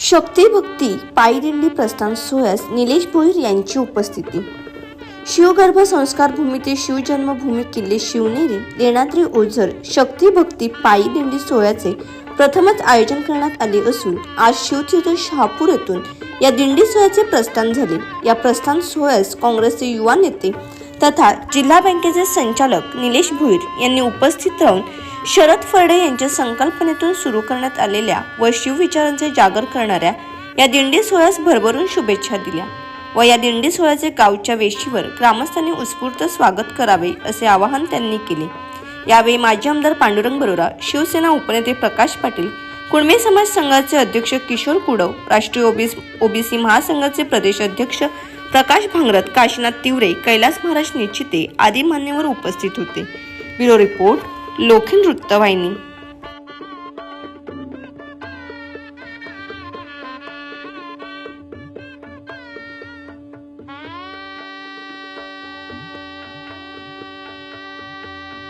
शक्ती भक्ती पायदिंडी प्रस्थान सोहळ्यास निलेश भोईर यांची उपस्थिती. शिवगर्भ संस्कार भूमी ते शिवजन्मभूमी किल्ले शिवनेरी लेणाद्री ओझर शक्ती भक्ती पायी दिंडी सोहळ्याचे प्रथमच आयोजन करण्यात आले असून आज शिवतीर्थ शहापूर येथून या दिंडी सोहळ्याचे प्रस्थान झाले. या प्रस्थान सोहळ्यास काँग्रेसचे युवा नेते तथा जिल्हा बँकेचे संचालक निलेश भुईर यांनी उपस्थित राहून शरद फरडे यांच्या संकल्पनेतून सुरू करण्यात आलेल्या व शिवविचारांचे जागर करणाऱ्या या दिंडी सोहळ्यास भरभरून शुभेच्छा दिल्या व या दिंडी सोहळ्याचे गावच्या वेशीवर ग्रामस्थांनी उत्स्फूर्त स्वागत करावे असे आवाहन त्यांनी केले. यावेळी माजी आमदार पांडुरंग बरोरा शिवसेना उपनेते प्रकाश पाटील कुणबे समाज संघाचे अध्यक्ष किशोर कुडव राष्ट्रीय ओबीस ओबीसी महासंघाचे प्रदेश अध्यक्ष प्रकाश भांगरत काशीनाथ तिवरे कैलास महाराज निश्चिते आदी मान्यवर उपस्थित होते. ब्युरो रिपोर्ट लोखंड वृत्तवाहिनी.